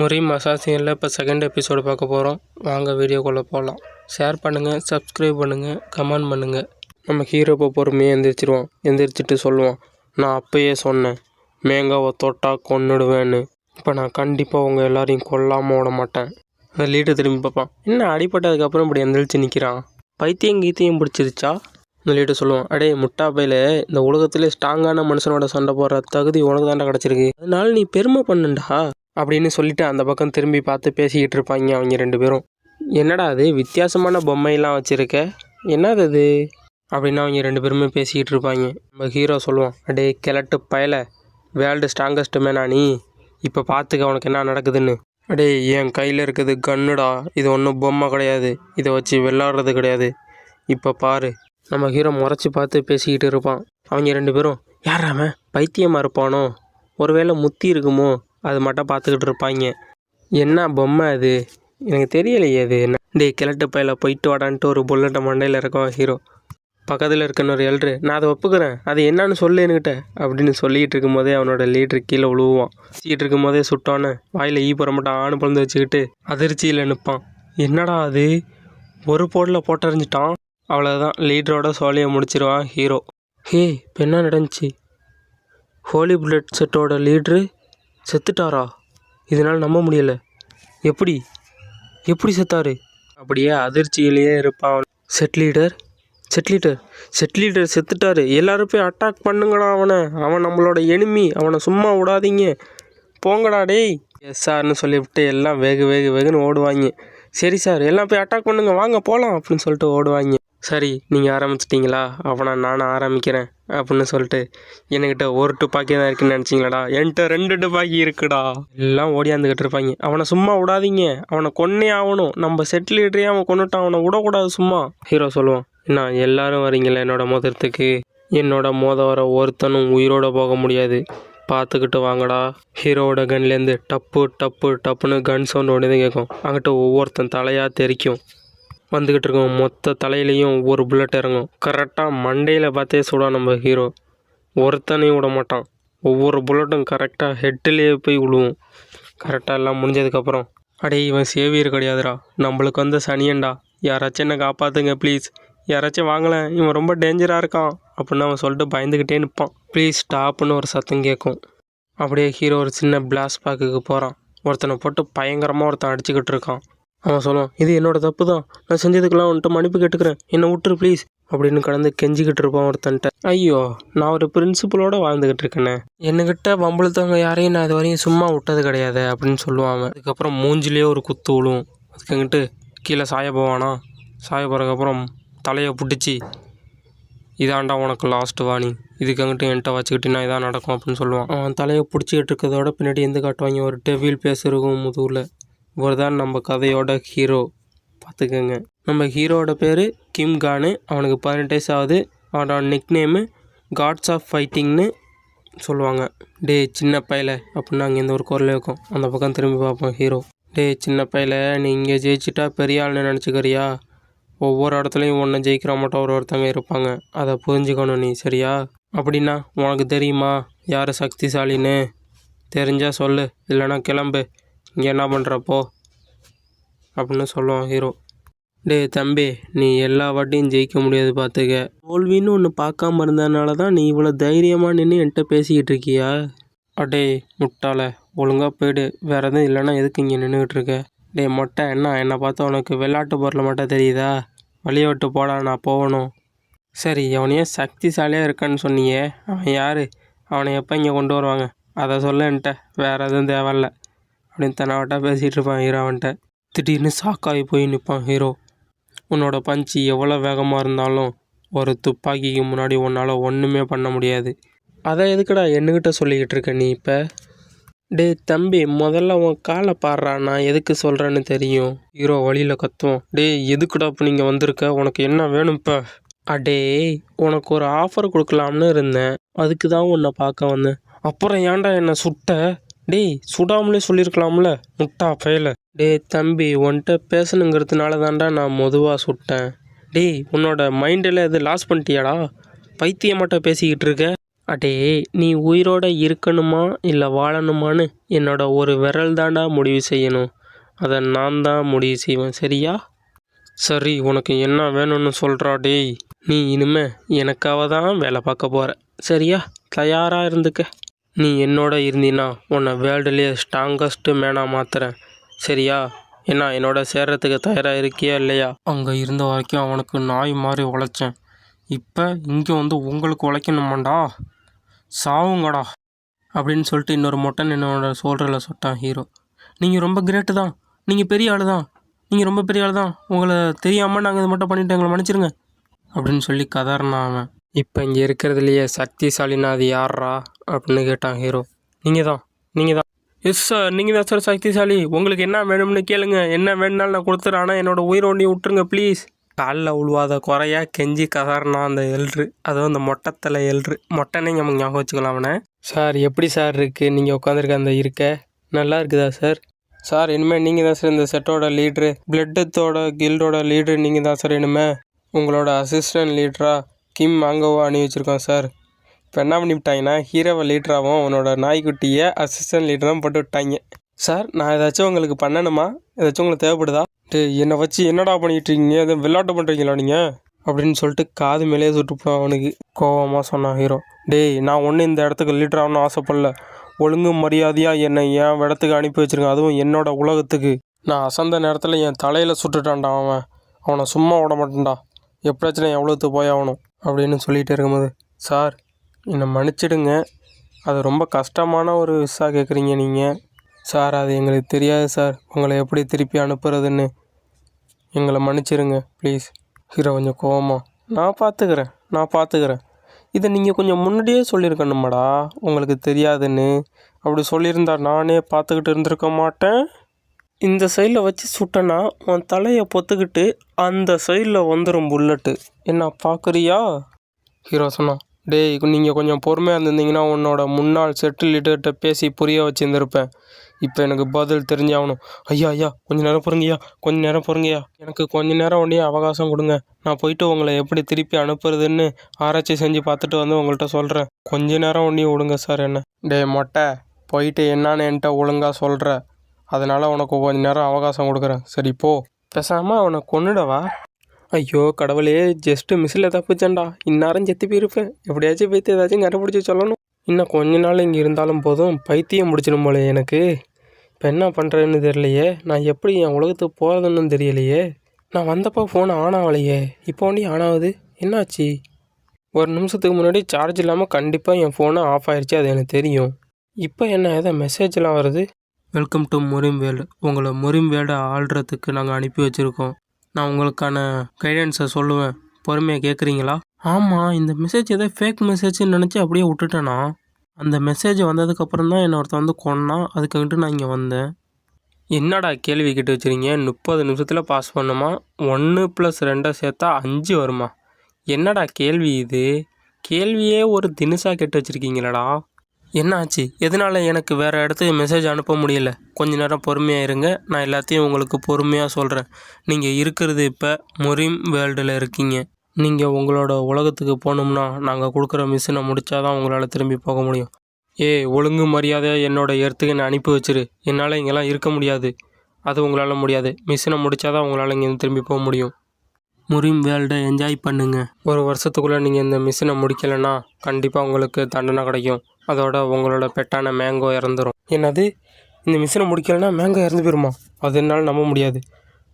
முறி மசாசியனில் இப்போ second episode பார்க்க போகிறோம். வாங்க வீடியோக்குள்ளே போகலாம். ஷேர் பண்ணுங்கள் சப்ஸ்கிரைப் பண்ணுங்கள் கமெண்ட் பண்ணுங்கள் நம்ம ஹீரோ இப்போ பொறுமையாக எந்திரிச்சிருவான் எந்திரிச்சிட்டு சொல்லுவான் நான் அப்பயே சொன்னேன் மேங்காவை தொட்டா கொன்னுடுவேன்னு. இப்போ நான் கண்டிப்பாக உங்கள் எல்லாரையும் கொல்லாமல் விட மாட்டேன். அந்த லீடர் திரும்பி பார்ப்பான். என்ன அடிபட்டதுக்கப்புறம் இப்படி எந்திரிச்சு நிற்கிறான் பைத்தியம் கீத்தியம் பிடிச்சிருச்சா? சொல்லிட்டு சொல்லுவோம். அடே முட்டா பையில இந்த உலகத்திலே ஸ்ட்ராங்கான மனுஷனோட சண்டை போடுற தகுதி உனக்கு தாண்டா கிடச்சிருக்கு. அதனால நீ பெருமை பண்ணுண்டா அப்படின்னு சொல்லிட்டு அந்த பக்கம் திரும்பி பார்த்து பேசிக்கிட்டு இருப்பாங்க அவங்க ரெண்டு பேரும். என்னடா அது வித்தியாசமான பொம்மையெல்லாம் வச்சுருக்க? என்னது அது? அப்படின்னு அவங்க ரெண்டு பேருமே பேசிக்கிட்டு இருப்பாங்க. நம்ம ஹீரோ சொல்லுவான் அடே கிழட்டு பயல வேர்ல்டு ஸ்ட்ராங்கஸ்ட் மேனா நீ. இப்போ பார்த்துக்க உனக்கு என்ன நடக்குதுன்னு. அடே என் கையில் இருக்குது கன்னுடா. இது ஒன்றும் பொம்மை கிடையாது. இதை வச்சு விளாட்றது கிடையாது. இப்போ பாரு. நம்ம ஹீரோ முறைச்சி பார்த்து பேசிக்கிட்டு இருப்பான். அவங்க ரெண்டு பேரும் யார் அவன்? பைத்தியமாக இருப்பானோ? ஒருவேளை முத்தி இருக்குமோ? அது மட்டும் பார்த்துக்கிட்டு இருப்பாங்க. என்ன பொம்மை அது? எனக்கு தெரியலையே அது என்ன? டேய் கிழட்டு பயில போயிட்டு வாடான்ட்டு ஒரு புல்லட்டை மண்டையில் இருக்கோம் ஹீரோ? பக்கத்தில் இருக்கன்னு ஒரு எல்ட்ரு. நான் அதை ஒப்புக்கிறேன். அது என்னன்னு சொல்லு என்கிட்ட அப்படின்னு சொல்லிகிட்டு இருக்கும்போதே அவனோட லீட்ரு கீழே விழுவான் சீட்டு இருக்கும்போதே சுட்டோன்னு வாயில் ஈ மட்டும் ஆணு பிறந்து வச்சுக்கிட்டு அதிர்ச்சியில் நிற்பான் என்னடா அது? ஒரு போடில் போட்டறிஞ்சிட்டான். அவ்வளோதான் லீடரோட சோழியை முடிச்சிருவான் ஹீரோ ஹே இப்போ என்ன நடந்துச்சு? ஹோலி புல்லட் செட்டோட லீட்ரு செத்துட்டாரா? இதனால் நம்ப முடியலை. எப்படி? எப்படி செத்தாரு? அப்படியே அதிர்ச்சியிலேயே இருப்பான். Set leader set leader set leader செத்துட்டாரு. எல்லாரும் போய் அட்டாக் பண்ணுங்கடா அவனை. அவன் நம்மளோட எனிமி அவனை சும்மா விடாதீங்க. போங்கடா டேய். எஸ் சார்னு சொல்லிவிட்டு எல்லாம் வேக வேக வேகன்னு ஓடுவாங்க. சரி சார் எல்லாம் போய் அட்டாக் பண்ணுங்க. வாங்க போகலாம் அப்படின்னு சொல்லிட்டு ஓடுவாங்க. சரி நீங்கள் ஆரம்பிச்சிட்டிங்களா? அவனை நானும் ஆரம்பிக்கிறேன் அப்படின்னு சொல்லிட்டு என்கிட்ட ஒரு துப்பாக்கி தான் இருக்குன்னு நினச்சிங்களாடா? என்கிட்ட ரெண்டு துப்பாக்கி இருக்குடா. எல்லாம் ஓடியாந்துக்கிட்டு இருப்பாங்க. அவனை சும்மா விடாதீங்க. அவனை கொன்னே ஆகணும். நம்ம செட் லீடரே அவன் கொண்டுட்டான் அவனை விடக்கூடாது சும்மா. ஹீரோ சொல்லுவான் என்ன எல்லாரும் வரீங்களா என்னோட மோதிரத்துக்கு? என்னோட மோத வர ஒருத்தனும் உயிரோட போக முடியாது. பார்த்துக்கிட்டு வாங்கடா. ஹீரோவோட கன்லேருந்து டப்பு டப்பு டப்புன்னு கன் சவுண்ட் ஒன்று கேட்கும். அங்கிட்ட ஒவ்வொருத்தன் தலையாக தெரிக்கும். வந்துக்கிட்டு இருக்கோம் மொத்த தலையிலையும் ஒவ்வொரு புல்லட் இறங்கும். கரெக்டாக மண்டையில் பார்த்தே சுடான் நம்ம ஹீரோ ஒருத்தனையும் விட மாட்டான். ஒவ்வொரு புல்லட்டும் கரெக்டாக ஹெட்டிலேயே போய் விழுவும் கரெக்டாக எல்லாம் முடிஞ்சதுக்கப்புறம் அடே இவன் சேவியர் கிடையாதுடா. நம்மளுக்கு வந்து சனியன்டா. யாராச்சும் என்ன காப்பாற்றுங்க ப்ளீஸ் யாராச்சும் வாங்கலேன் இவன் ரொம்ப டேஞ்சராக இருக்கான் அப்படின்னு அவன் சொல்லிட்டு பயந்துக்கிட்டே நிற்பான். ப்ளீஸ் ஸ்டாப்னு ஒரு சத்தம் கேட்கும். அப்படியே ஹீரோ ஒரு சின்ன பிளாஸ் பாக்குக்கு போகிறான் ஒருத்தனை போட்டு பயங்கரமாக ஒருத்தன் அடிச்சுக்கிட்டு இருக்கான். அவன் சொல்லுவான் இது என்னோட தப்பு தான் நான் செஞ்சதுக்கெல்லாம் வந்துட்டு மன்னிப்பு கேட்டுக்கிறேன். என்னை விட்டுரு ப்ளீஸ் அப்படின்னு கடந்து கெஞ்சிக்கிட்டு இருப்பான் ஒருத்தன்ட்ட. ஐயோ நான் ஒரு பிரின்சிபலோட வாழ்ந்துக்கிட்டு இருக்கேனே. என்னகிட்ட வம்பளத்தவங்க யாரையும் நான் இது வரையும் சும்மா விட்டது கிடையாது அப்படின்னு சொல்லுவான் அதுக்கப்புறம் மூஞ்சிலேயே ஒரு குத்து விழுவும். அதுக்கங்கிட்டு கீழே சாய போவானா? சாய போகிறதுக்கப்புறம் தலையை பிடிச்சி இதாண்டா உனக்கு லாஸ்ட் வாணி. இதுக்கு அங்கிட்டு என்கிட்ட வச்சுக்கிட்டினா இதான் நடக்கும் அப்படின்னு சொல்லுவான். அவன் தலையை பிடிச்சிக்கிட்டு இருக்கிறதோட பின்னாடி எந்த காட்டுவாங்க ஒரு டெவில் பேஸ் இருக்கும் முதுகில். இவர் தான் நம்ம கதையோட ஹீரோ பார்த்துக்கோங்க. நம்ம ஹீரோவோட பேர் கிம் கானு அவனுக்கு பதினெட்டு வயசு ஆகுது. அவனோட நிக் நேமு காட்ஸ் ஆஃப் ஃபைட்டிங்னு சொல்லுவாங்க. டே சின்ன பையல அப்படின்னு அங்கேருந்து ஒரு குரல் இருக்கும். அந்த பக்கம் திரும்பி பார்ப்போம் ஹீரோ டே சின்ன பையல நீ இங்கே ஜெயிச்சிட்டா பெரிய ஆள்னு நினச்சிக்கிறியா? ஒவ்வொரு இடத்துலையும் ஒன்றை ஜெயிக்கிற மட்டும் ஒரு ஒருத்தங்க இருப்பாங்க. அதை புரிஞ்சுக்கணும் நீ சரியா? அப்படின்னா உனக்கு தெரியுமா? யார் சக்திசாலின்னு? தெரிஞ்சால் சொல்லு இல்லைன்னா கிளம்பு. இங்கே என்ன பண்ணுறப்போ அப்படின்னு சொல்லுவான் ஹீரோ டேய் தம்பி நீ எல்லா வாட்டியும் ஜெயிக்க முடியாது பார்த்துக்க தோல்வின்னு ஒன்று பார்க்காம இருந்ததுனால தான் நீ இவ்வளோ தைரியமாக நின்று என்கிட்ட பேசிக்கிட்டு இருக்கியா? அடே முட்டாள ஒழுங்காக போயிடு. வேறு எதுவும் இல்லைன்னா எதுக்கு இங்கே நின்றுக்கிட்டு இருக்க? டேய் மொட்டை என்ன? என்னை பார்த்தா உனக்கு விளையாட்டு பொருள் மட்டும் தெரியுதா? வழியை விட்டு போடா நான் போகணும். சரி அவனையே சக்திசாலியாக இருக்கான்னு சொன்னியே. அவன் யார்? அவனை எப்போ இங்கே கொண்டு வருவாங்க? அதை சொல்ல என்கிட்ட. வேறு எதுவும் தேவையில்ல. அப்படின்னு தன்னாவட்டா பேசிகிட்டு இருப்பான் ஹீரோவன்ட்ட திடீர்னு ஷாக்காகி போய் நிற்பான் ஹீரோ. உன்னோட பஞ்சு எவ்வளோ வேகமாக இருந்தாலும் ஒரு துப்பாக்கிக்கு முன்னாடி உன்னால் ஒன்றுமே பண்ண முடியாது. அதை எதுக்குடா என்னக்கிட்ட சொல்லிக்கிட்டு இருக்க நீ இப்போ? டேய் தம்பி முதல்ல உன் காலை பாடுறா நான் எதுக்கு சொல்கிறேன்னு தெரியும். ஹீரோ வழியில் கத்துவோம் டேய் எதுக்குடா இப்போ நீங்கள் வந்திருக்க? உனக்கு என்ன வேணும் இப்போ? அடே உனக்கு ஒரு ஆஃபர் கொடுக்கலாம்னு இருந்தேன். அதுக்கு தான் உன்னை பார்க்க வந்தேன். அப்புறம் ஏன்டா என்னை சுட்ட? டேய் சுடாமலே சொல்லியிருக்கலாம்ல முட்டா பயல. டேய் தம்பி உன்கிட்ட பேசணுங்கிறதுனால தான்டா நான் மொதுவாக சுட்டேன். டேய் உன்னோட மைண்டில் எது லாஸ் பண்ணிட்டியாடா? பைத்தியமாட்ட பேசிக்கிட்டு இருக்க. அடே நீ உயிரோட இருக்கணுமா இல்லை வாழணுமான்னு என்னோட ஒரு விரல் தாண்டா முடிவு செய்யணும். அதை நான் தான் முடிவு செய்வேன் சரியா? சரி உனக்கு என்ன வேணும்னு சொல்கிறா டேய். நீ இனிமே எனக்காக தான் வேலை பார்க்க போகிற சரியா? தயாராக இருந்துக்க. நீ என்னோட இருந்தினா உன்னை வேர்ல்டுலேயே ஸ்ட்ராங்கஸ்ட்டு மேனாக மாத்துறேன். சரியா? என்ன என்னோட சேர்றதுக்கு தயாராக இருக்கியா இல்லையா? அங்கே இருந்த வரைக்கும் அவனுக்கு நாய் மாதிரி உழைச்சேன். இப்போ இங்கே வந்து உங்களுக்கு உழைக்கணுமாண்டா? சாவுங்கடா. அப்படின்னு சொல்லிட்டு இன்னொரு மொட்டன் என்னோட சோல்டரில் சொட்டான் ஹீரோ. நீங்கள் ரொம்ப கிரேட்டு தான். நீங்கள் பெரிய ஆள் தான் நீங்கள் ரொம்ப பெரிய ஆள் தான் உங்களை தெரியாமல் நாங்கள் இது மட்டும் பண்ணிட்டு எங்களை மன்னிச்சிருங்க. அப்படின்னு சொல்லி கதறினான் அவன். இப்போ இங்கே இருக்கிறதுலையே சக்திசாலினா அது யாரா அப்படின்னு கேட்டான் ஹீரோ. நீங்கள் தான் நீங்கள் தான் எஸ் சார் நீங்கள் தான் சார் சக்திசாலி. உங்களுக்கு என்ன வேணும்னு கேளுங்க. என்ன வேணும்னாலும் நான் கொடுத்துறேன். ஆனால் என்னோட உயிரை ஒண்டி விட்டுருங்க ப்ளீஸ் காலில் உழுவாத குறையா கெஞ்சி கதறினா அந்த எல்ரு. அதுவும் அந்த மொட்டத்தில் எல்ரு. மொட்டனே நமக்கு ஞாபகம் வச்சுக்கலாம் அவனை. சார் எப்படி சார் இருக்குது நீங்கள் உட்காந்துருக்க அந்த இருக்க? நல்லா இருக்குதா சார் சார் இனிமேல் நீங்கள் தான் சார் இந்த செட்டோட லீட்ரு பிளட்டத்தோட கில்டோட லீட்ரு நீங்கள் தான் சார் இனிமேல் உங்களோட அசிஸ்டன்ட் லீட்ரா கிம் மாங்கோவா அணி வச்சுருக்கோம் சார் இப்போ என்ன பண்ணிவிட்டாங்கன்னா ஹீரோவை லீட்ராகவும் அவனோட நாய்க்குட்டியை அசிஸ்டன்ட் லீடராகவும் போட்டு விட்டாங்க. சார் நான் ஏதாச்சும் உங்களுக்கு பண்ணணுமா? ஏதாச்சும் உங்களுக்கு தேவைப்படுதா? என்னை வச்சு என்னடா பண்ணிகிட்டு இருக்கீங்க? எதுவும் விளையாட்டு பண்ணுறீங்களா நீங்கள் அப்படின்னு சொல்லிட்டு காது மேலேயே சுட்டுப்போம் அவனுக்கு கோவமாக சொன்னான் ஹீரோ டேய் நான் ஒன்றும் இந்த இடத்துக்கு லீடர் ஆகணும்னு ஆசைப்படல. ஒழுங்கு மரியாதையாக என்னை என் இடத்துக்கு அனுப்பி வச்சுருங்க அதுவும் என்னோட உலகத்துக்கு. நான் அசந்த நேரத்தில் என் தலையில் சுட்டுட்டான்டா அவன். அவனை சும்மா விட மாட்டேன்டா. எப்படியாச்சும் நான் எவ்வளோத்து போய் ஆகணும் அப்படின்னு சொல்லிகிட்டே இருக்கும்போது சார் என்னை மன்னிச்சிடுங்க. அது ரொம்ப கஷ்டமான ஒரு விசா கேட்குறீங்க நீங்கள் சார் அது எங்களுக்கு தெரியாது சார். உங்களை எப்படி திருப்பி அனுப்புறதுன்னு. எங்களை மன்னிச்சிடுங்க ப்ளீஸ். ஹீரோ கொஞ்சம் கோவமா. நான் பார்த்துக்கிறேன் நான் பார்த்துக்கிறேன். இதை நீங்கள் கொஞ்சம் முன்னாடியே சொல்லியிருக்கணுமாடா. உங்களுக்கு தெரியாதுன்னு. அப்படி சொல்லியிருந்தா நானே பார்த்துக்கிட்டு இருந்திருக்க மாட்டேன். இந்த சைடில் வச்சு சுட்டனா உன் தலையை பொத்துக்கிட்டு அந்த சைடில் வந்துடும் புல்லட்டு. என்ன பார்க்குறியா? ஹீரோ சொன்னான் டேய் நீங்கள் கொஞ்சம் பொறுமையாக இருந்திருந்தீங்கன்னா உன்னோட முன்னாள் செட்டில் லீடர்கிட்ட பேசி புரிய வச்சுருந்துருப்பேன். இப்போ எனக்கு பதில் தெரிஞ்சாகணும். ஐயா ஐயா கொஞ்ச நேரம் பொறுங்கய்யா கொஞ்ச நேரம் பொறுங்கய்யா. எனக்கு கொஞ்ச நேரம் ஒன்றே அவகாசம் கொடுங்க. நான் போயிட்டு உங்களை எப்படி திருப்பி அனுப்புறதுன்னு ஆராய்ச்சி செஞ்சு பார்த்துட்டு வந்து உங்கள்கிட்ட சொல்கிறேன் கொஞ்ச நேரம் ஒன்றே விடுங்க சார் என்ன. டேய் மொட்டை போயிட்டு என்னான்னு என்கிட்ட ஒழுங்காக சொல்கிற அதனால் உனக்கு கொஞ்ச நேரம் அவகாசம் கொடுக்குறேன். சரி போ. பேசாமல் அவனை கொன்னுடவா? ஐயோ கடவுளே ஜஸ்ட்டு மிஸ்ஸில் தப்பிச்சேன்டா. இந்நேரம் செத்து போயிருப்பேன். எப்படியாச்சும் போய்த்து ஏதாச்சும் கண்டுபிடிச்சி சொல்லணும். இன்னும் கொஞ்ச நாள் இங்கே இருந்தாலும் போதும். பைத்தியம் முடிச்சிடும் போல எனக்கு. இப்போ என்ன பண்ணுறதுன்னு தெரியலையே. நான் எப்படி என் உலகத்துக்கு போகிறதுன்னு தெரியலையே. நான் வந்தப்போ ஃபோன் ஆன் ஆகலையே இப்போ வண்டி ஆன் ஆகுது? என்னாச்சு? ஒரு நிமிஷத்துக்கு முன்னாடி சார்ஜ் இல்லாமல் கண்டிப்பாக என் ஃபோனை ஆஃப் ஆயிடுச்சு அது எனக்கு தெரியும். இப்போ என்ன ஏதோ மெசேஜ்லாம் வருது? வெல்கம் டு முரிம் வேல்டு உங்களை முரிம் வேல்டை ஆள்றதுக்கு நாங்கள் அனுப்பி வச்சுருக்கோம். நான் உங்களுக்கான கைடன்ஸை சொல்லுவேன். பொறுமையாக கேட்குறீங்களா ஆமாம் இந்த மெசேஜ் ஏதோ ஃபேக் மெசேஜ்னு நினச்சி அப்படியே விட்டுட்டேனா? அந்த மெசேஜ் வந்ததுக்கப்புறம் தான் என்னை ஒருத்தன் வந்து கொன்னான் அதுக்குன்ட்டு நான் இங்கே வந்தேன். என்னடா கேள்வி கேட்டு வச்சுருங்க முப்பது நிமிஷத்தில் பாஸ் பண்ணுமா? ஒன்று ப்ளஸ் ரெண்டை சேர்த்தா அஞ்சு வருமா? என்னடா கேள்வி இது? கேள்வியே ஒரு தினுசாக கேட்டு வச்சுருக்கீங்களடா. என்ன ஆச்சு எதனால் எனக்கு வேறு இடத்துக்கு மெசேஜ் அனுப்ப முடியல? கொஞ்ச நேரம் பொறுமையாக இருங்க. நான் எல்லாத்தையும் உங்களுக்கு பொறுமையாக சொல்கிறேன் நீங்கள் இருக்கிறது இப்போ முரிம் வேர்ல்டில் இருக்கீங்க. நீங்கள் உங்களோட உலகத்துக்கு போகணும்னா நாங்கள் கொடுக்குற மிஷினை முடித்தா தான் உங்களால் திரும்பி போக முடியும். ஏய் ஒழுங்கு மரியாதையாக என்னோட இடத்துக்கு என்னை அனுப்பி வச்சிரு. என்னால் இங்கெல்லாம் இருக்க முடியாது. அது உங்களால் முடியாது. மிஷினை முடித்தா தான் உங்களால் இங்கேருந்து திரும்பி போக முடியும். முரிம் வேர்ல்டை என்ஜாய் பண்ணுங்கள் ஒரு வருஷத்துக்குள்ளே நீங்கள் இந்த மிஷினை முடிக்கலைன்னா கண்டிப்பாக உங்களுக்கு தண்டனை கிடைக்கும். அதோட உங்களோட பெட்டான மேங்கோ இறந்துடும் என்னது? இந்த மிஷினை முடிக்கலைன்னா மேங்கோ இறந்து போயிருமா? அது என்னால் நம்ப முடியாது.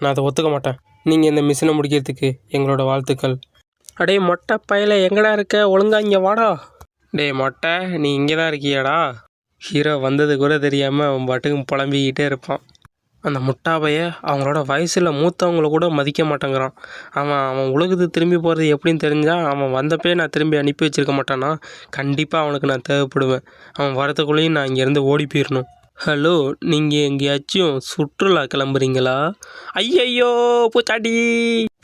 நான் அதை ஒத்துக்க மாட்டேன். நீங்கள் இந்த மிஷினை முடிக்கிறதுக்கு எங்களோட வாழ்த்துக்கள். அடே மொட்டை பயல எங்கடா இருக்க? ஒழுங்கா இங்கே வாடா. டேய் மொட்டை நீ இங்கே தான் இருக்கியாடா. ஹீரோ வந்தது கூட தெரியாமல் அவன் பாட்டுக்கு புலம்பிக்கிட்டே இருப்பான். அந்த முட்டாபைய அவங்களோட வயசில் மூத்தவங்கள கூட மதிக்க மாட்டேங்கிறான். அவன் அவன் உலகத்துக்கு திரும்பி போகிறது எப்படின்னு தெரிஞ்சால் அவன் வந்தப்பே நான் திரும்பி அனுப்பி வச்சிருக்க மாட்டானா கண்டிப்பாக அவனுக்கு நான் தேவைப்படுவேன். அவன் வரத்துக்குள்ளேயும் நான் இங்கேருந்து ஓடி போயிடணும் ஹலோ நீங்கள் எங்கேயாச்சும் சுற்றுலா கிளம்புறீங்களா? ஐயையோ பூச்சாடி!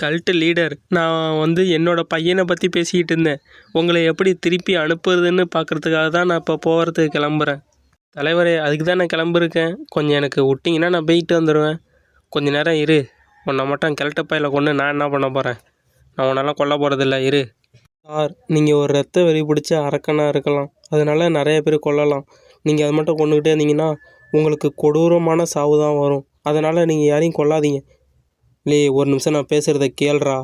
கல்ட்டு லீடர் நான் வந்து என்னோட பையனை பற்றி பேசிக்கிட்டு இருந்தேன். உங்களை எப்படி திருப்பி அனுப்புறதுன்னு பார்க்குறதுக்காக தான் நான் இப்போ போகிறதுக்கு கிளம்புறேன். தலைவரே அதுக்கு தான் நான் கிளம்பிருக்கேன் கொஞ்சம் எனக்கு விட்டிங்கன்னா நான் போயிட்டு வந்துடுவேன். கொஞ்ச நேரம் இரு. உன்னை மட்டும் கிழட்ட பையில கொண்டு நான் என்ன பண்ண போகிறேன் நான் உன்னெல்லாம் கொல்ல போகிறதில்ல இரு. சார் நீங்கள் ஒரு ரத்த வெறி பிடிச்ச அரக்கனாக இருக்கலாம். அதனால நிறைய பேர் கொல்லலாம். நீங்கள் அது மட்டும் கொண்டுக்கிட்டே இருந்தீங்கன்னா உங்களுக்கு கொடூரமான சாவு தான் வரும். அதனால் நீங்கள் யாரையும் கொல்லாதீங்க. லே ஒரு நிமிஷம் நான் பேசுகிறத கேள்றா.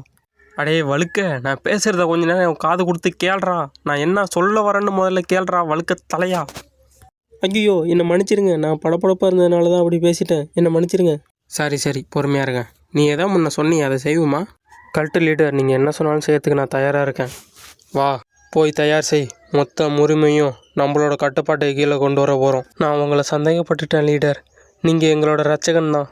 அடே வழுக்க. நான் பேசுகிறத கொஞ்ச நேரம் காது கொடுத்து கேள்றா. நான் என்ன சொல்ல வரேன்னு முதல்ல கேள்றா வழுக்க தலையா. ஐயோ என்னை மன்னிச்சிருங்க. நான் படப்படப்பாக இருந்ததுனால தான் அப்படி பேசிட்டேன். என்னை மன்னிச்சிருங்க. சரி சரி. பொறுமையாக இருங்க. நீ எதோ முன்ன சொன்னி அதை செய்வோமா? கல்ட்டு லீடர் நீங்கள் என்ன சொன்னாலும் செய்யறதுக்கு நான் தயாராக இருக்கேன். வா போய் தயார் செய். மொத்த உரிமையும் நம்மளோட கட்டுப்பாட்டை கீழே கொண்டு வர போகிறோம் நான் உங்களை சந்தேகப்பட்டுட்டேன் லீடர். நீங்கள் எங்களோட ரச்சகன் தான்.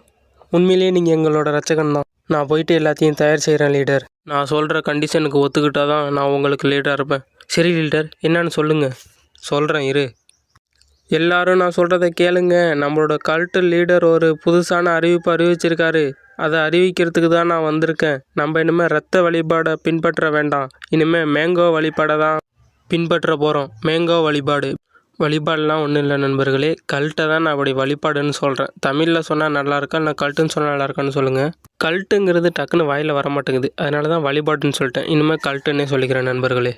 உண்மையிலேயே நீங்கள் எங்களோட ரச்சகன் தான். நான் போயிட்டு எல்லாத்தையும் தயார் செய்கிறேன் லீடர். நான் சொல்கிற கண்டிஷனுக்கு ஒத்துக்கிட்டால் தான் நான் உங்களுக்கு லீடராக இருப்பேன். சரி லீடர். என்னன்னு சொல்லுங்கள் சொல்கிறேன் இரு. எல்லாரும் நான் சொல்கிறத கேளுங்க. நம்மளோட கல்ட்டு லீடர் ஒரு புதுசான அறிவிப்பு அறிவிச்சிருக்காரு. அதை அறிவிக்கிறதுக்கு தான் நான் வந்திருக்கேன். நம்ம இனிமேல் ரத்த வழிபாடை பின்பற்ற வேண்டாம். இனிமேல் மேங்கோ வழிபாடை தான் பின்பற்ற போகிறோம் மேங்கோ வழிபாடு. வழிபாடெலாம் ஒன்றும் இல்லை நண்பர்களே. கல்ட்டை தான் நான் அப்படி வழிபாடுன்னு சொல்கிறேன் தமிழில் சொன்னால் நல்லா இருக்கா? கல்ட்டுன்னு சொன்னால் நல்லா இருக்கான்னு சொல்லுங்கள் கல்ட்டுங்கிறது டக்குன்னு வாயில் வர மாட்டேங்குது. அதனால தான் வழிபாடுன்னு சொல்லிட்டேன். இனிமேல் கல்ட்டுன்னே சொல்லிக்கிறேன் நண்பர்களே.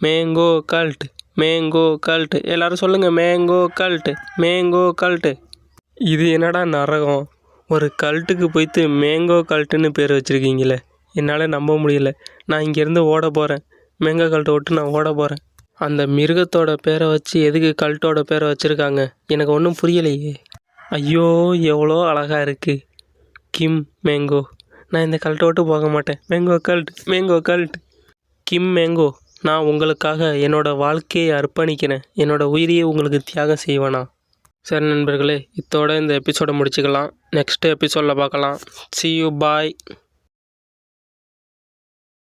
மேங்கோ கல்ட்டு மேங்கோ கல்ட்டு எல்லாரும் சொல்லுங்கள் மேங்கோ கல்ட்டு மேங்கோ கல்ட்டு இது என்னடா நரகம்? ஒரு கல்ட்டுக்கு போய்த்து மேங்கோ கல்ட்டுன்னு பேர் வச்சுருக்கீங்களே. என்னால் நம்ப முடியல. நான் இங்கேருந்து ஓட போகிறேன் மேங்கோ கல்ட்டை விட்டு நான் ஓட போகிறேன் அந்த மிருகத்தோட பேரை வச்சு எதுக்கு கல்ட்டோட பேரை வச்சுருக்காங்க? எனக்கு ஒன்றும் புரியலையே. ஐயோ எவ்வளோ அழகாக இருக்குது கிம் மேங்கோ நான் இந்த கல்ட்டை விட்டு போக மாட்டேன். மேங்கோ கல்ட் மேங்கோ கல்ட் கிம் மேங்கோ நான் உங்களுக்காக என்னோட வாழ்க்கையை அர்ப்பணிக்கிறேன். என்னோட உயிரியை உங்களுக்கு தியாகம் செய்வேனா? சரி நண்பர்களே இத்தோட இந்த எபிசோடை முடிச்சுக்கலாம். நெக்ஸ்ட் எபிசோடில் பார்க்கலாம். C you bye